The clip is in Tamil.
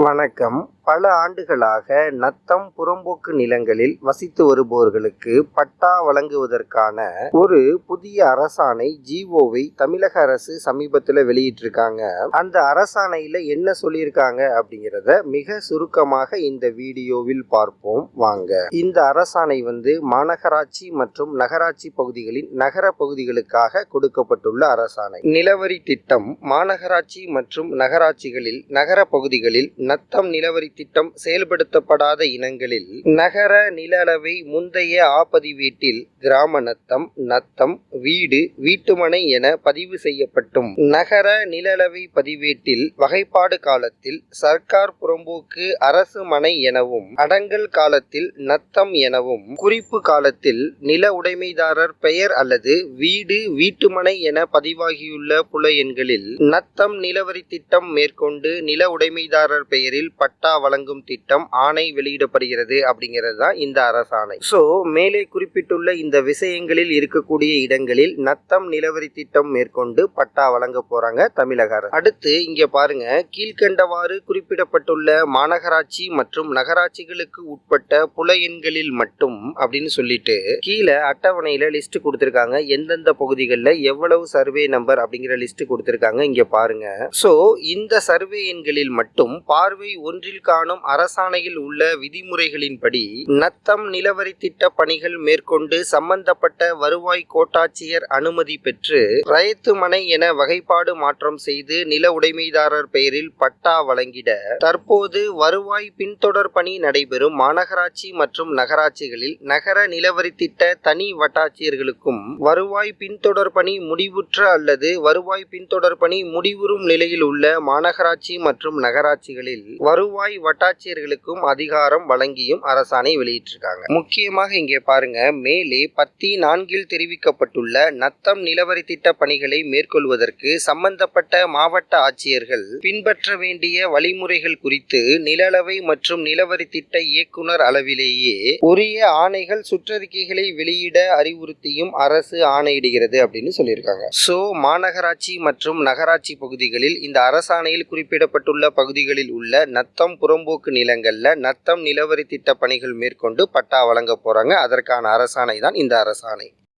வணக்கம். பல ஆண்டுகளாக நத்தம் புறம்போக்கு நிலங்களில் வசித்து வருபவர்களுக்கு பட்டா வழங்குவதற்கான ஒரு புதிய அரசாணை ஜிஓவை தமிழக அரசு சமீபத்தில் வெளியிட்டிருக்காங்க. அந்த அரசாணையில என்ன சொல்லியிருக்காங்க அப்படிங்கிறத மிக சுருக்கமாக இந்த வீடியோவில் பார்ப்போம். வாங்க. இந்த அரசாணை வந்து மாநகராட்சி மற்றும் நகராட்சி பகுதிகளின் நகர பகுதிகளுக்காக கொடுக்கப்பட்டுள்ள அரசாணை. நிலவரி திட்டம் மாநகராட்சி மற்றும் நகராட்சிகளில் நகர பகுதிகளில் நத்தம் நிலவரி திட்டம் செயல்படுத்தப்படாத இனங்களில் நகர நில அளவை முந்தைய ஆப்பதிவேட்டில் கிராம நத்தம் நத்தம் வீடு வீட்டுமனை என பதிவு செய்யப்பட்டும். நகர நில அளவை பதிவேட்டில் வகைப்பாடு காலத்தில் சர்க்கார் புறம்போக்கு அரசு மனை எனவும் அடங்கல் காலத்தில் நத்தம் எனவும் குறிப்பு காலத்தில் நில உடைமைதாரர் பெயர் அல்லது வீடு வீட்டுமனை என பதிவாகியுள்ள புல எண்களில் நத்தம் நிலவரி திட்டம் மேற்கொண்டு நில உடைமைதாரர் பெயரில் பட்டா வழங்கும் திட்டம் ஆணை வெளியிடப்படுகிறது அப்படிங்கிறது தான் இந்த அரசாணை. ஸோ மேலே குறிப்பிட்டுள்ள இந்த விஷயங்களில் இருக்கக்கூடிய இடங்களில் நத்தம் நிலவரி திட்டம் மேற்கொண்டு பட்டா வழங்க போறாங்க தமிழக அரசு. அடுத்து இங்க பாருங்க கீழ்கண்டவாறு குறிப்பிடப்பட்டுள்ள மாநகராட்சி மற்றும் நகராட்சிகளுக்கு உட்பட்ட புல எண்களில் மட்டும் அப்படின்னு சொல்லிட்டு கீழே அட்டவணையில லிஸ்ட் கொடுத்திருக்காங்க. எந்தெந்த பகுதிகளில் எவ்வளவு சர்வே நம்பர் அப்படிங்கிற லிஸ்ட் கொடுத்திருக்காங்க இங்க பாருங்க. ஸோ இந்த சர்வே எண்களில் மட்டும் பார்வை ஒன்றில் காணும் அரசாணையில் உள்ள விதிமுறைகளின்படி நத்தம் நிலவரி திட்ட பணிகள் மேற்கொண்டு சம்பந்தப்பட்ட வருவாய் கோட்டாட்சியர் அனுமதி பெற்று ரயத்து மனை என வகைப்பாடு மாற்றம் செய்து நில உடைமைதாரர் பெயரில் பட்டா வழங்கிட தற்போது வருவாய் பின்தொடர் பணி நடைபெறும் மாநகராட்சி மற்றும் நகராட்சிகளில் நகர நிலவரி திட்ட தனி வட்டாட்சியர்களுக்கும் வருவாய் பின்தொடர் பணி முடிவுற்ற அல்லது வருவாய் பின்தொடர் பணி முடிவுறும் நிலையில் உள்ள மாநகராட்சி மற்றும் நகராட்சிகளில் வருவாய் வட்டாட்சியர்களுக்கும் அதிகாரம் வழங்கியும் அரசாணை வெளியிட்டிருக்காங்க. முக்கியமாக இங்கே பாருங்க மேலே பத்தி நான்கில் தெரிவிக்கப்பட்டுள்ள நத்தம் நிலவரி திட்ட பணிகளை மேற்கொள்வதற்கு சம்பந்தப்பட்ட மாவட்ட ஆட்சியர்கள் பின்பற்ற வேண்டிய வழிமுறைகள் குறித்து நிலளவை மற்றும் நிலவரி திட்ட இயக்குனர் அளவிலேயே உரிய ஆணைகள் சுற்றறிக்கைகளை வெளியிட அறிவுறுத்தியும் அரசு ஆணையிடுகிறது அப்படின்னு சொல்லியிருக்காங்க. சோ மாநகராட்சி மற்றும் நகராட்சி பகுதிகளில் இந்த அரசாணையில் குறிப்பிடப்பட்டுள்ள பகுதிகளில் உள்ள நத்தம் புறம்போக்கு நிலங்களில் நத்தம் நிலவரி திட்ட பணிகள் மேற்கொண்டு பட்டா வழங்க போகிறாங்க அதற்கான அரசாணை தான் இந்த அரசாணை.